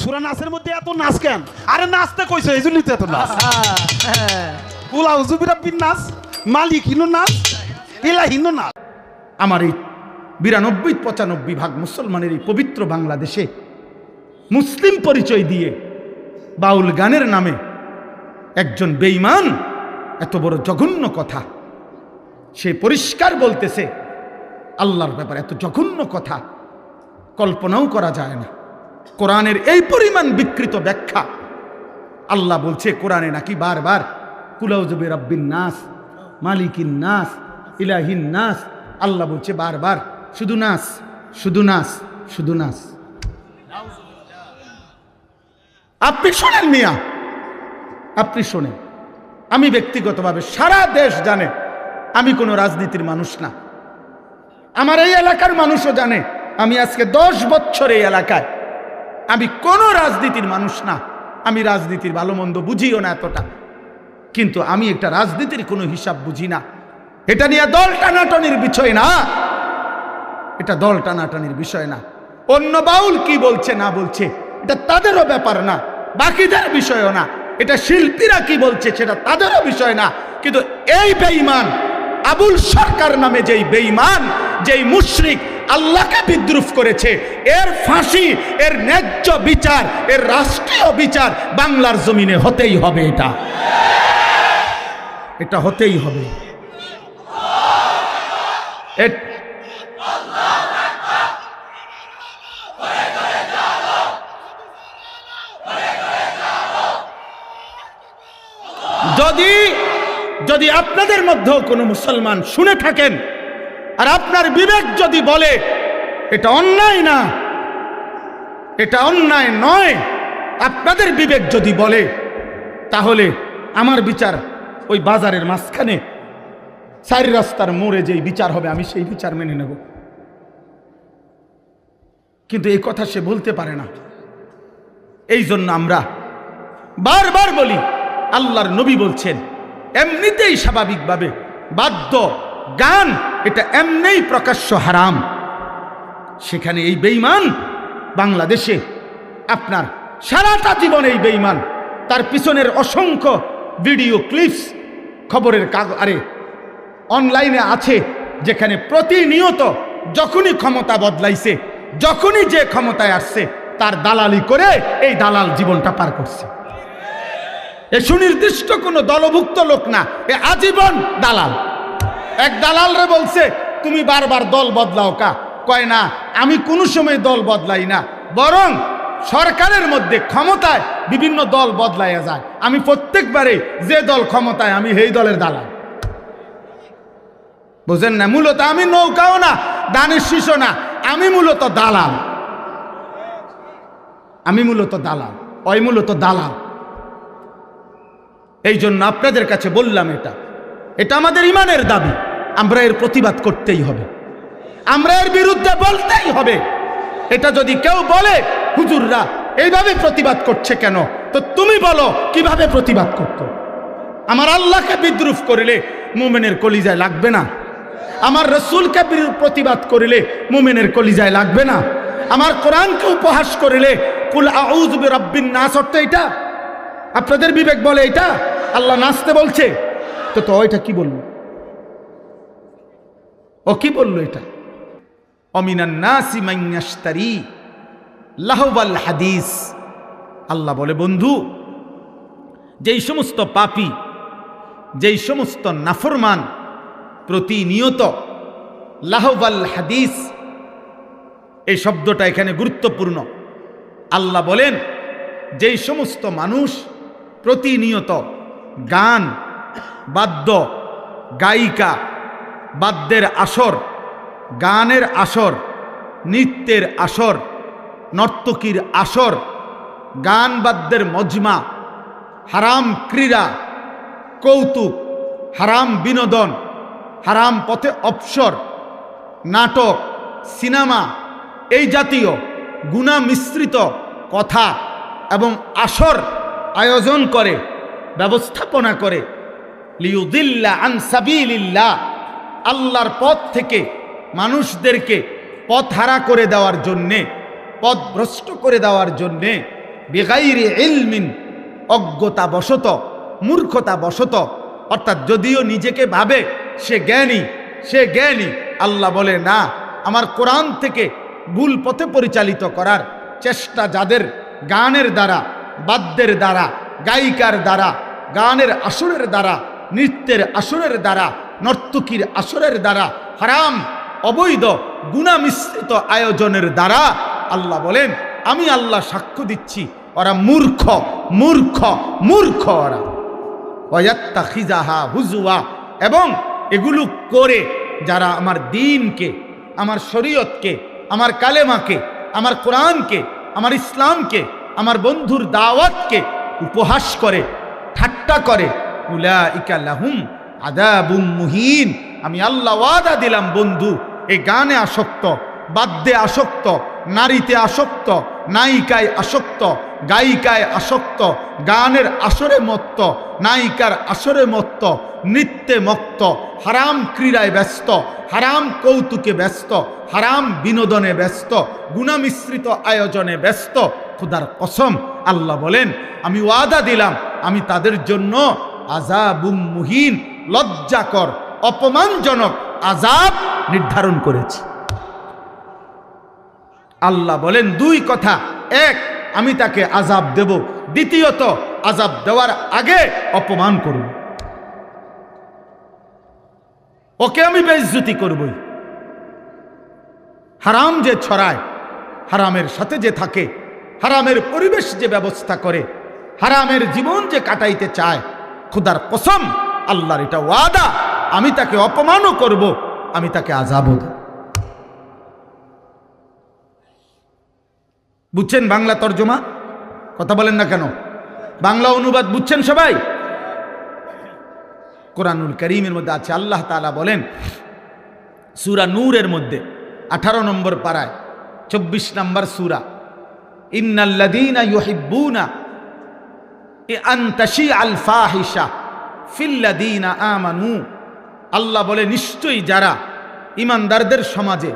সুরা নাচের মধ্যে এত নাচ কেন? আরে নাচতে কইছো এই জন্যই তো এত নাচ। কুলা হুজুবিরা বিন নাচ মালিক হিনু নাচ ইলা হিনু নাচ। আমার এই বিরানব্বই পঁচানব্বই ভাগ মুসলমানের এই পবিত্র বাংলাদেশে মুসলিম পরিচয় দিয়ে বাউল গানের নামে একজন বেঈমান এত বড় জঘন্য কথা। সে পরিষ্কার বলতেছে আল্লাহর ব্যাপারে এত জঘন্য কথা কল্পনাও করা যায় না। কোরআনের এই পরিমাণ বিকৃত ব্যাখ্যা। আল্লাহ বলছে, কোরআনে নাকি বারবার কুলাউজবে রব্বিন নাস, মালিকিন নাস, ইলাহিন নাস। আল্লাহ বলছে, বারবার, শুধু নাস শুধু নাস শুধু নাস। আপনি শোনেন মিয়া, আপনি শোনেন। আমি ব্যক্তিগতভাবে সারা দেশ জানে, আমি কোনো রাজনীতির মানুষ না। আমার এই এলাকার মানুষও জানে, আমি আজকে দশ বছর এই এলাকায় আমি কোনো রাজনীতির মানুষ না। আমি রাজনীতির ভালো মন্দ বুঝিও না এতটা। কিন্তু আমি একটা রাজনীতির কোনো হিসাব বুঝি না। এটা নিয়ে দল টানাটানির বিষয় না। এটা দল টানাটানির বিষয় না। অন্য বাউল কি বলছে না বলছে, এটা তাদেরও ব্যাপার না। বাকিদের বিষয়ও না। এটা শিল্পীরা কি বলছে সেটা তাদেরও বিষয় না। কিন্তু এই বেঈমান, আবুল সরকার নামে যেই বেঈমান, যেই মুশরিক আল্লাহকে বিদ্রুপ করেছে। এর ফাঁসি, এর ন্যায্য বিচার, এর রাষ্ট্রীয় বিচার বাংলার জমিনে হতেই হবে এটা। এটা হতেই হবে। যদি যদি আপনাদের মধ্যেও কোনো মুসলমান শুনে থাকেন আর আপনার বিবেক যদি বলে, এটা অন্যায় না, এটা অন্যায় নয়, আপনাদের বিবেক যদি বলে, তাহলে আমার বিচার ওই বাজারের মাঝখানে, চারি রাস্তার মোড়ে যেই বিচার হবে, আমি সেই বিচার মেনে নেব। কিন্তু এই কথা সে বলতে পারে না। এই জন্য আমরা বারবার বলি, আল্লাহর নবী বলছেন, এমনিতেই স্বাভাবিকভাবে বাদ্য গান, এটা এমনিই প্রকাশ্য হারাম। সেখানে এই বেইমান বাংলাদেশে আপনার সারাটা জীবন এই বেইমান তার পিছনের অসংখ্য ভিডিও ক্লিপস খবরের কাগ, আরে, অনলাইনে আছে, যেখানে প্রতিনিয়ত যখনই ক্ষমতা বদলাইছে, যখনই যে ক্ষমতায় আসছে, তার দালালি করে এই দালাল জীবনটা পার করছে। এ সুনির্দিষ্ট কোনো দলভুক্ত লোক না, এ আজীবন দালাল। এক দালালরে বলছে, তুমি বারবার দল বদলাও কা? কয়, না, আমি কোনো সময় দল বদলাই না। বরং সরকারের মধ্যে ক্ষমতায় বিভিন্ন দল বদলাইয়া যায়। আমি প্রত্যেকবারে যে দল ক্ষমতায়, আমি সেই দলের দালাল। বুঝেন না? মূলত আমি নৌকাও না, দানের শিশু না, আমি মূলত দালাল। আমি মূলত দালাল ওই মূলত দালাল। এই জন্য আপনাদের কাছে বললাম এটা। এটা আমাদের ইমানের দাবি। আমরা এর প্রতিবাদ করতেই হবে। আমরা এর বিরুদ্ধে বলতেই হবে। এটা যদি কেউ বলে, হুজুররা এইভাবে প্রতিবাদ করছে কেন? তো তুমি বলো, কীভাবে প্রতিবাদ করতো? আমার আল্লাহকে বিদ্রুপ করিলে মুমেনের কলিজায় লাগবে না। আমার রসুলকে প্রতিবাদ করিলে মুমেনের কলিজায় লাগবে না। আমার কোরআনকে উপহাস করিলে, কুল আউজ রব্বিন নাস অর্থ এটা। আপনাদের বিবেক বলে এটা? আল্লাহ নাচতে বলছে তো তো এটা কি বলল? ও কি বলল এটা? অমিনান নাসি মাইয়াস্তারি লাহবাল হাদিস। আল্লাহ বলে, বন্ধু, যেই সমস্ত পাপী, যেই সমস্ত নাফরমান প্রতিনিয়ত লাহবাল হাদিস, এই শব্দটা এখানে গুরুত্বপূর্ণ। আল্লাহ বলেন, যেই সমস্ত মানুষ প্রতিনিয়ত গান বাদ্য, গায়িকা, বাদ্যের আসর, গানের আসর, নৃত্যের আসর, নর্তকীর আসর, গান বাদ্যের মজমা, হারাম ক্রীড়া, কৌতুক, হারাম বিনোদন, হারাম পথে অপসর নাটক, সিনেমা, এই জাতীয় গুণা মিশ্রিত কথা এবং আসর আয়োজন করে, ব্যবস্থাপনা করে আল্লাহর পথ থেকে মানুষদেরকে পথ হারা করে দেওয়ার জন্যে, পথ ভ্রষ্ট করে দেওয়ার জন্যে, বেগাইরে ইলমিন অজ্ঞতা বশত মূর্খতা বশত অর্থাৎ যদিও নিজেকে ভাবে সে জ্ঞানী সে জ্ঞানী, আল্লাহ বলে, না, আমার কোরআন থেকে ভুল পথে পরিচালিত করার চেষ্টা যাদের গানের দ্বারা, বাদ্যের দ্বারা, গায়িকার দ্বারা, গানের আসরের দ্বারা নৃত্যের আসরের দ্বারা, নর্তকীর আসরের দ্বারা, হারাম, অবৈধ গুণা মিশ্রিত আয়োজনের দ্বারা আল্লাহ বলেন, আমি আল্লাহ সাক্ষ্য দিচ্ছি, ওরা মূর্খ মূর্খ মূর্খ ওরা। ওয়াত্তা খিজাহা হুজুয়া এবং এগুলো করে যারা আমার দিনকে, আমার শরীয়তকে, আমার কালেমাকে, আমার কোরআনকে, আমার ইসলামকে, আমার বন্ধুর দাওয়াতকে উপহাস করে, ঠাট্টা করে উলা আদাবুম মুহিন। আমি আল্লাহ ওয়াদা দিলাম, বন্ধু এই গানে আসক্ত, বাদ্যে আসক্ত, নারীতে আসক্ত, নায়িকায় আসক্ত, গায়িকায় আসক্ত, গানের আসরে মত্ত, নায়িকার আসরে মত্ত, নৃত্যে মত্ত, হারাম ক্রীড়ায় ব্যস্ত, হারাম কৌতুকে ব্যস্ত, হারাম বিনোদনে ব্যস্ত, গুণামিশ্রিত আয়োজনে ব্যস্ত। খুদার কসম, আল্লাহ বলেন, আমি ওয়াদা দিলাম, আমি তাদের জন্য আজাবুম মুহিন, লজ্জাকর, অপমানজনক আজাব নির্ধারণ করেছি। আল্লাহ বলেন, দুই কথা। এক, আমি তাকে আজাব দেব। দ্বিতীয়ত আজাব দেওয়ার আগে অপমান করব। ওকে আমি বেজ্জুতি করবই। হারাম যে ছড়ায়, হারামের সাথে যে থাকে, হারামের পরিবেশ যে ব্যবস্থা করে, হারামের জীবন যে কাটাইতে চায় খুদার কসম, আল্লাহর এটা ওয়াদা, আমি তাকে অপমানও করব, আমি তাকে আজাবও বুঝছেন বাংলা তর্জমা? কথা বলেন না কেন? বাংলা অনুবাদ বুঝছেন সবাই? কোরআনুল করিমের মধ্যে আছে, আল্লাহ তাআলা বলেন, সুরা নূরের মধ্যে, আঠারো নম্বর পাড়ায় চব্বিশ নম্বর সুরা, ইন্নাল্লাযীনা ইউহিব্বুনা আল্লাহ বলে, নিশ্চয়ই যারা ইমানদারদের সমাজে,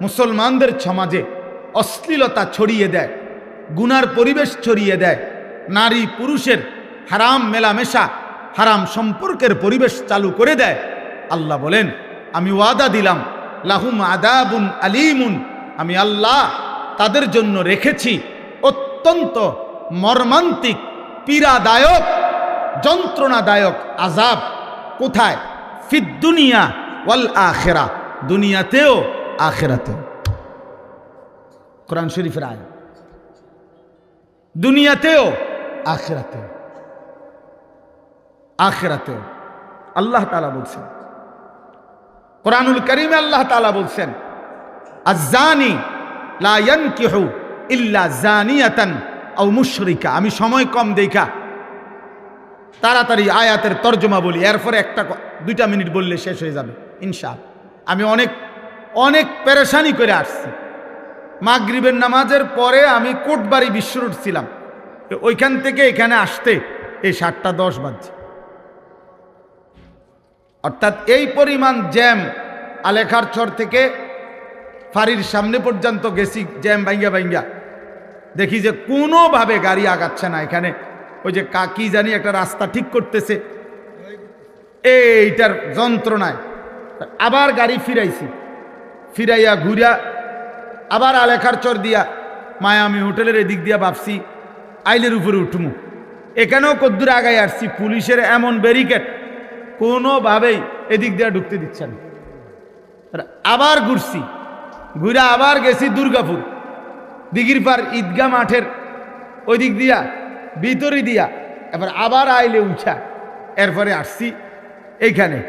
মুসলমানদের সমাজে অশ্লীলতা ছড়িয়ে দেয়, গুনার পরিবেশ ছড়িয়ে দেয়, নারী পুরুষের হারাম মেলামেশা, হারাম সম্পর্কের পরিবেশ চালু করে দেয়, আল্লাহ বলেন, আমি ওয়াদা দিলাম, লাহুম আদাবুন আলিমুন। আমি আল্লাহ তাদের জন্য রেখেছি অত্যন্ত মর্মান্তিক পীড়াদায়ক, যন্ত্রণাদায়ক আজাব কোথায়? ফিদ দুনিয়া ওয়াল আখেরা। দুনিয়াতেও, আখেরাতেও। কোরআন শরীফের আয় দুনিয়াতেও, আখেরাতেও। আখেরাতেও। আল্লাহ তালা বলছেন, কোরআনুল করিমে আল্লাহ তালা বলছেন আজানি লা ইয়ানকিহু ইল্লা জানিয়াতান আও মুশরিকা, আমি সময় কম দেখা। তাড়াতাড়ি আয়াতের তর্জমা বলি, এরপরে একটা দুইটা মিনিট বললে শেষ হয়ে যাবে ইনশাল আমি অনেক অনেক পেরেশানি করে আসছি। মাগরিবের নামাজের পরে আমি কোটবাড়ি বিশ্ব ছিলাম। ওইখান থেকে এখানে আসতে এই সাতটা দশ বাজছে। অর্থাৎ এই পরিমাণ জ্যাম আলেখার চর থেকে ফাঁড়ির সামনে পর্যন্ত গেছি, জ্যাম বাইঙ্গা বাইঙ্গা দেখি যে কোনোভাবে গাড়ি আগাচ্ছে না এখানে। ওই যে কাকি জানি একটা রাস্তা ঠিক করতেছে। এইটার যন্ত্রণায়। আবার গাড়ি ফিরাইছি। ফিরাইয়া ঘুরিয়া আবার আলেখার চর দিয়া মায়ামি হোটেলের এদিক দিয়া ভাবছি, আইলের উপরে উঠমু। এখানেও কদ্দুর আগায় আসছি, পুলিশের এমন ব্যারিকেড কোনোভাবেই এদিক দিয়া ঢুকতে দিচ্ছে না। আবার ঘুরছি। ঘুরে আবার গেছি দুর্গাপুর। দিঘির পার ঈদগা মাঠের ওই দিক দিয়া, ভিতরে দিয়া, এবার আবার আইলে উঠা। এরপরে আসছি এইখানে।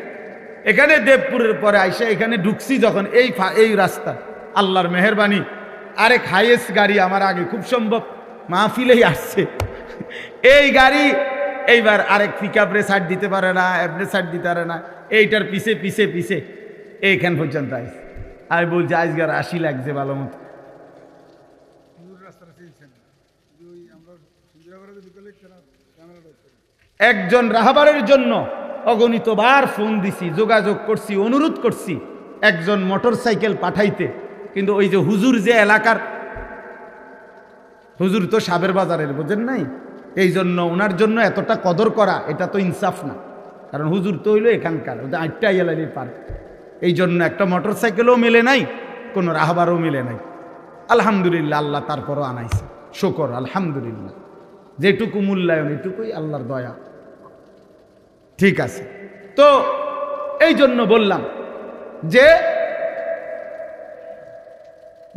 এখানে দেবপুরের পরে আইসা এখানে ঢুকছি যখন এই এই রাস্তা। আল্লাহর মেহরবানি। আরেক হাইয়েস্ট গাড়ি আমার আগে খুব সম্ভব। মাহফিলেই আসছে। এই গাড়ি এইবার আরেক পিক আপরে সাইড দিতে পারে না এমনি সাইড দিতে পারে না। এইটার পিছে পিছে পিছে। এইখান পর্যন্ত আইস। আমি বলছি আজকার আশি লাগছে ভালো মতো। একজন রাহাবারের জন্য অগণিতবার ফোন দিছি, যোগাযোগ করছি, অনুরোধ করছি একজন মোটর সাইকেল পাঠাইতে। কিন্তু ওই যে হুজুর যে এলাকার, হুজুর তো সাবের বাজারের, বোঝেন নাই? এই জন্য ওনার জন্য এতটা কদর করা, এটা তো ইনসাফ না। কারণ হুজুর তো হইল এখানকার ওদের আটটা এলালি পার্ক এই জন্য একটা মোটর সাইকেলও মিলে নাই, কোনো রাহবারও মেলে নাই। আলহামদুলিল্লাহ, আল্লাহ তারপরও আনাইছে। শকর, আলহামদুলিল্লাহ। যেটুকু মূল্যায়ন, এটুকুই আল্লাহর দয়া। ঠিক আছে। তো এই জন্য বললাম যে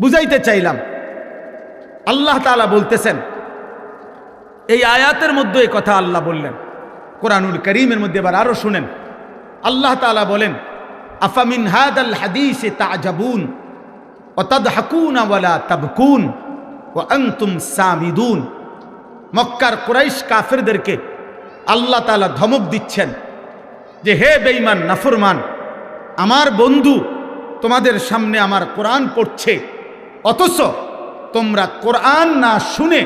বুঝাইতে চাইলাম। আল্লাহ তাআলা বলতেছেন, এই আয়াতের মধ্যে এই কথা আল্লাহ বললেন। কোরআনুল করিমের মধ্যে এবার আরও শুনেন। আল্লাহ তাআলা বলেন, আফামিন হাদাল হাদিসে তাজাবুন ও তাদহাকুন ওয়ালা তাবকুন ও আনতুম সামিদুন। মক্কার কুরাইশ কাফেরদেরকে আল্লাহ তাআলা ধমক দিচ্ছেন যে, হে বেঈমান, নাফরমান, আমার বন্ধু তোমাদের সামনে আমার কোরআন পড়ছে, অথচ তোমরা কোরআন না শুনে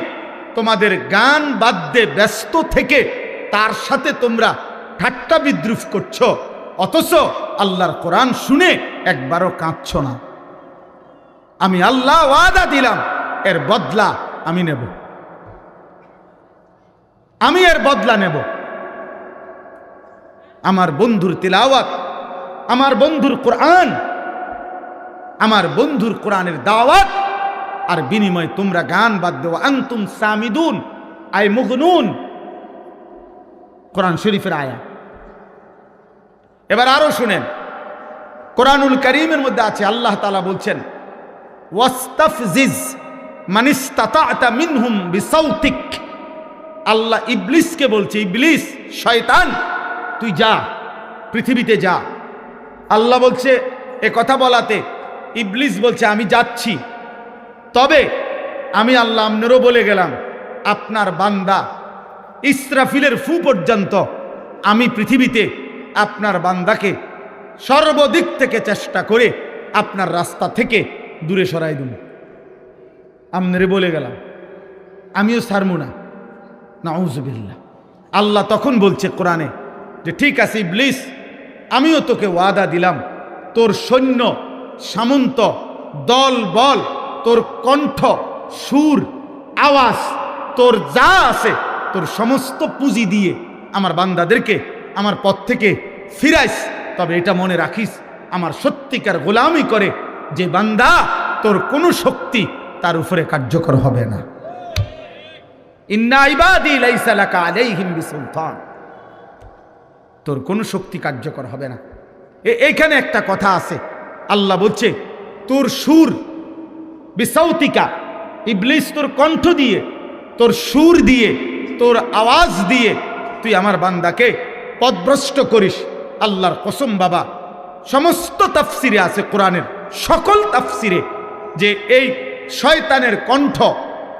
তোমাদের গান বাদ্যে ব্যস্ত থেকে তার সাথে তোমরা ঠাট্টা বিদ্রুপ করছ, অথচ আল্লাহর কোরআন শুনে একবারও কাঁদছ না। আমি আল্লাহ ওয়াদা দিলাম, এর বদলা আমি নেব। আমি এর বদলা নেব। আমার বন্ধুর তিলাওয়াত, আমার বন্ধুর কোরআন, আমার বন্ধুর কোরআনের দাওয়াত, আর বিনিময়ে তোমরা গান বাদ দেওয়া আন্তুম সামিদুন, আই মুগনুন। কোরআন শরীফের আয়া। এবার আরও শুনেন। কোরআনুল করিমের মধ্যে আছে, আল্লাহ তালা বলছেন, ওয়াস্তাফজিজ মানিস্তাতা মিনহুম বিসাউতিক। আল্লাহ ইবলিসকে বলছে, ইবলিস, শয়তান, তুই যা, পৃথিবীতে যা। আল্লাহ বলছে, এ কথা বলাতে। ইবলিস বলছে, আমি যাচ্ছি। তবে আমি আল্লাহ আমনেরও বলে গেলাম, আপনার বান্দা ইসরাফিলের ফু পর্যন্ত আমি পৃথিবীতে আপনার বান্দাকে সর্বদিক থেকে চেষ্টা করে আপনার রাস্তা থেকে দূরে সরাই দেব। আমনেরে বলে গেলাম, আমিও সারমু না। নাউজুবিল্লাহ। আল্লাহ তখন বলছে কোরআনে যে, ঠিক আছে ইবলিস, আমিও তোকে ওয়াদা দিলাম। তোর সৈন্য, সামন্ত, দল, বল, তোর কণ্ঠ, সুর, আওয়াজ, তোর যা আছে, তোর সমস্ত পুঁজি দিয়ে আমার বান্দাদেরকে আমার পথ থেকে ফিরাইস। তবে এটা মনে রাখিস, আমার সত্যিকার গোলামি করে যে বান্দা তোর কোনো শক্তি তার উপরে কার্যকর হবে না। তোর কোনো শক্তি কার্যকর হবে না। এ- এইখানে একটা কথা আছে। আল্লাহ বলছে, তোর সুর বিসৌতিকা ইবলিস তোর কণ্ঠ দিয়ে, তোর সুর দিয়ে, তোর আওয়াজ দিয়ে তুই আমার বান্দাকে পদভ্রষ্ট করিস। আল্লাহর কসম বাবা, সমস্ত তাফসিরে আছে কোরআনের, সকল তাফসিরে যে এই শয়তানের কণ্ঠ,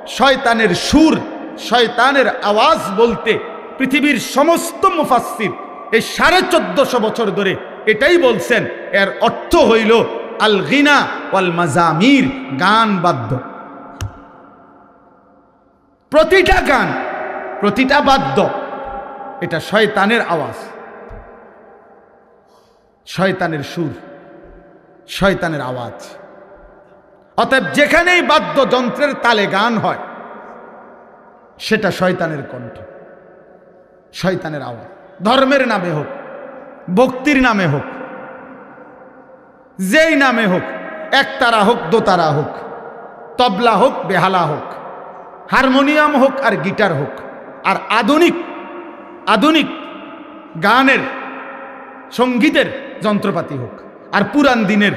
শয়তানের সুর শয়তানের আওয়াজ বলতে পৃথিবীর সমস্ত মুফাসসির এই সাড়ে চোদ্দশো বছর ধরে এটাই বলছেন। এর অর্থ হইল আল গিনা ওয়াল মাজামির গান বাদ্য। প্রতিটা গান, প্রতিটা বাদ্য, এটা শয়তানের আওয়াজ। শয়তানের সুর, শয়তানের আওয়াজ। অতএব যেখানেই বাদ্যযন্ত্রের তালে গান হয় সেটা শয়তানের কণ্ঠ, শয়তানের আওয়াজ। ধর্মের নামে হোক, ভক্তির নামে হোক, যেই নামে হোক, একতারা হোক, দোতারা হোক, তবলা হোক, বেহালা হোক, হারমোনিয়াম হোক আর গিটার হোক, আর আধুনিক আধুনিক গানের, সঙ্গীতের যন্ত্রপাতি হোক, আর পুরান দিনের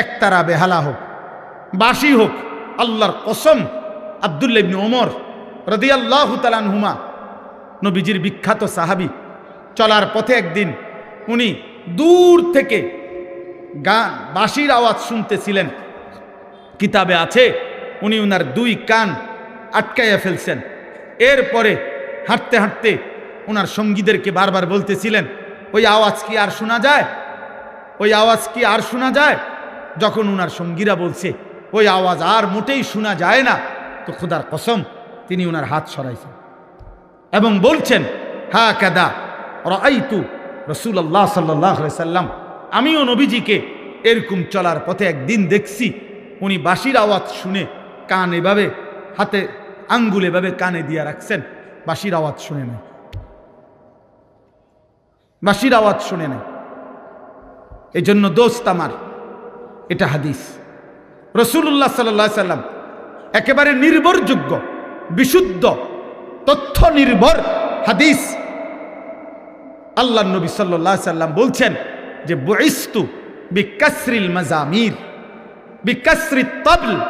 একতারা, বেহালা হোক বাসি হোক, আল্লাহর কসম আবদুল্লা ইবনে ওমর রদিয়াল্লাহ নবীজির বিখ্যাত সাহাবি, চলার পথে একদিন উনি দূর থেকে গান বাঁশির আওয়াজ শুনতেছিলেন। কিতাবে আছে, উনি উনার দুই কান আটকাইয়া ফেলছেন। এরপরে হাঁটতে হাঁটতে ওনার সঙ্গীদেরকে বারবার বলতেছিলেন, ওই আওয়াজ কি আর শোনা যায়? ওই আওয়াজ কি আর শোনা যায়? যখন উনার সঙ্গীরা বলছে, ওই আওয়াজ আর মোটেই শোনা যায় না। তো খুদার কসম তিনি ওনার হাত সরাইছেন। এবং বলছেন হা কাদা রাইতু রসুল আল্লাহ সাল্লাহ সাল্লাম, আমিও নবীজিকে এরকম চলার পথে একদিন দেখছি। উনি বাঁশির আওয়াজ শুনে কান এভাবে, হাতে আঙ্গুল এভাবে কানে দিয়ে রাখছেন। বাঁশির আওয়াজ শুনে নেয় বাঁশির আওয়াজ শুনে নেয় এই জন্য দোস্ত আমার, এটা হাদিস। রসুল্লাহ সাল্লা সাল্লাম একেবারে নির্ভরযোগ্য বিশুদ্ধ তথ্য নির্ভর হাদিস। আল্লাহ নবী সাল্লাহ সাল্লাম বলছেন যে, বইস্তু বিকাসরিল মাজামির বিকাসরি তবল।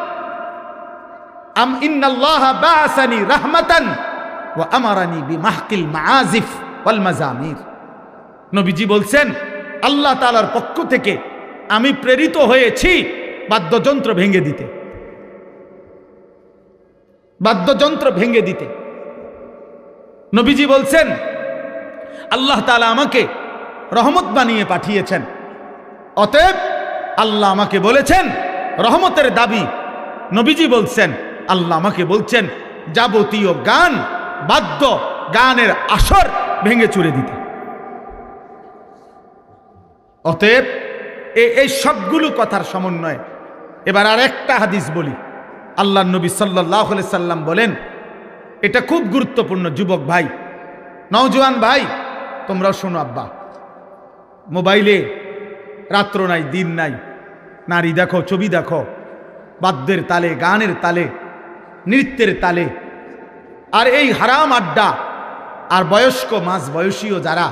আম ইন্নাল্লাহ বাসানি রাহমাতান ওয়া আমারানি বিমাহকিল মাআজিফ ওয়াল মাজামির। নবীজি বলছেন, আল্লাহ তাআলার পক্ষ থেকে আমি প্রেরিত হয়েছি বাদ্যযন্ত্র ভেঙে দিতে। বাদ্যযন্ত্র ভেঙে দিতে। নবীজি বলছেন, আল্লাহ তালা আমাকে রহমত বানিয়ে পাঠিয়েছেন। অতএব আল্লাহ আমাকে বলেছেন, রহমতের দাবি। নবীজি বলছেন, আল্লাহ আমাকে বলছেন, যাবতীয় গান, বাদ্য গানের আসর ভেঙে চুরে দিতে। অতএব এই সবগুলো কথার সমন্বয় এবার আর একটা হাদিস বলি। আল্লাহ নবী সাল্লাহ সাল্লাম বলেন, এটা খুব গুরুত্বপূর্ণ যুবক ভাই। নওজোয়ান ভাই, তোমরাও শোনো আব্বা। মোবাইলে রাত্র নাই, দিন নাই, নারী দেখো, ছবি দেখো, বাদ্যের তালে, গানের তালে, নৃত্যের তালে। আর এই হারাম আড্ডা, আর বয়স্ক মাঝ বয়সীও যারা,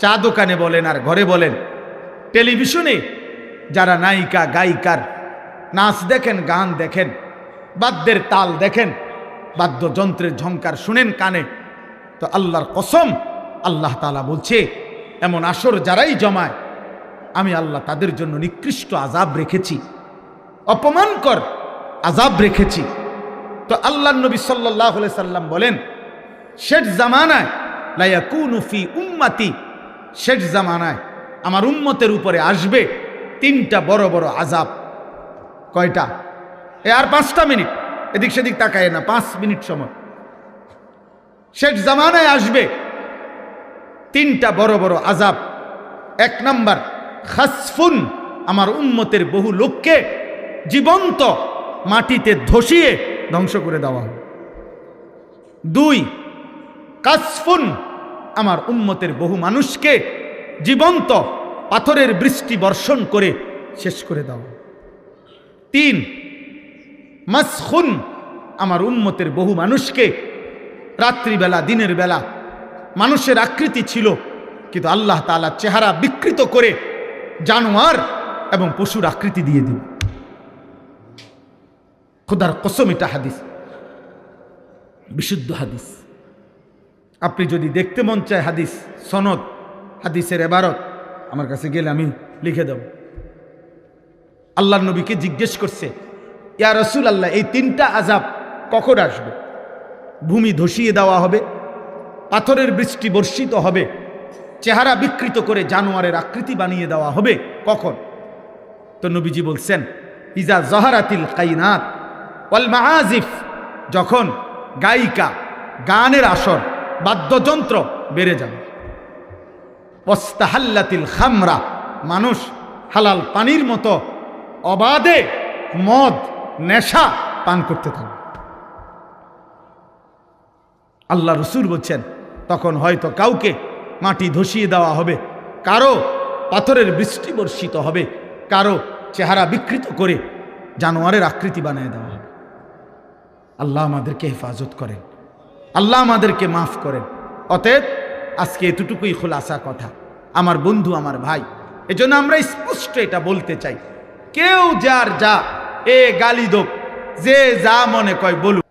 চা দোকানে বলেন আর ঘরে বলেন, টেলিভিশনে যারা নায়িকা, গায়িকার, নাচ দেখেন, গান দেখেন বাদ্যের তাল দেখেন, বাদ্যযন্ত্রের ঝংকার শুনেন কানে। তো আল্লাহর কসম, আল্লাহ তালা বলছে, এমন আসর যারাই জমায়, আমি আল্লাহ তাদের জন্য নিকৃষ্ট আজাব রেখেছি। অপমানকর আজাব রেখেছি। তো আল্লাহ নবী সাল্লাহ সাল্লাম বলেন, শেষ জামানায় লায়াকুনু ফি উম্মাতি। শেষ জামানায় আমার উম্মতের উপরে আসবে তিনটা বড় বড় আজাব কয়টা? আর পাঁচটা মিনিট। এদিক সেদিক তাকায় না, পাঁচ মিনিট সময়। শেষ জামানায় আসবে তিনটা বড় বড় আজাব এক নাম্বার, খাসফুন, আমার উম্মতের বহু লোককে জীবন্ত মাটিতে ধসিয়ে ধ্বংস করে দেওয়া হবে। দুই, কাসফুন, আমার উম্মতের বহু মানুষকে জীবন্ত পাথরের বৃষ্টি বর্ষণ করে শেষ করে দেওয়া তিন মাসখুন, আমার উম্মতের বহু মানুষকে। রাত্রিবেলা, দিনের বেলা মানুষের আকৃতি ছিল, কিন্তু আল্লাহ তাআলা চেহারা বিকৃত করে জানোয়ার এবং পশুর আকৃতি দিয়ে দিল। খোদার কসম, এটা হাদিস, বিশুদ্ধ হাদিস। আপনি যদি দেখতে মন চায় হাদিস, সনদ, হাদিসের এবারত, আমার কাছে গেলে আমি লিখে দেব। আল্লাহ নবীকে জিজ্ঞেস করছে ইয়া রসুল আল্লাহ এই তিনটা আজাব কখন আসবে? ভূমি ধসিয়ে দেওয়া হবে, পাথরের বৃষ্টি বর্ষিত হবে, চেহারা বিকৃত করে জানোয়ারের আকৃতি বানিয়ে দেওয়া হবে, কখন? তো নবীজি বলছেন, ইজা জহারাতিল কাইনাত ওয়াল মাহাজিফ যখন গায়িকা গানের আসর, বাদ্যযন্ত্র বেড়ে যাবে। ওস্তাহাল্লাতিল খামরা, মানুষ হালাল পানির মতো অবাধে মদ নেশা পান করতে থাকবে। আল্লাহ রসুল বলছেন, তখন হয়তো কাউকে মাটি ধসিয়ে দেওয়া হবে, কারও পাথরের বৃষ্টি বর্ষিত হবে, কারও চেহারা বিকৃত করে জানোয়ারের আকৃতি বানিয়ে দেওয়া হবে। আল্লাহ আমাদেরকে হেফাজত করেন, আল্লাহ আমাদেরকে মাফ করেন। অতএব আজকে এতটুকুই খোলাসা কথা। আমার বন্ধু, আমার ভাই, এজন্য আমরা স্পষ্ট এটা বলতে চাই। কেউ যার যা এ গালি দোক যে যা মনে কয় বলুক।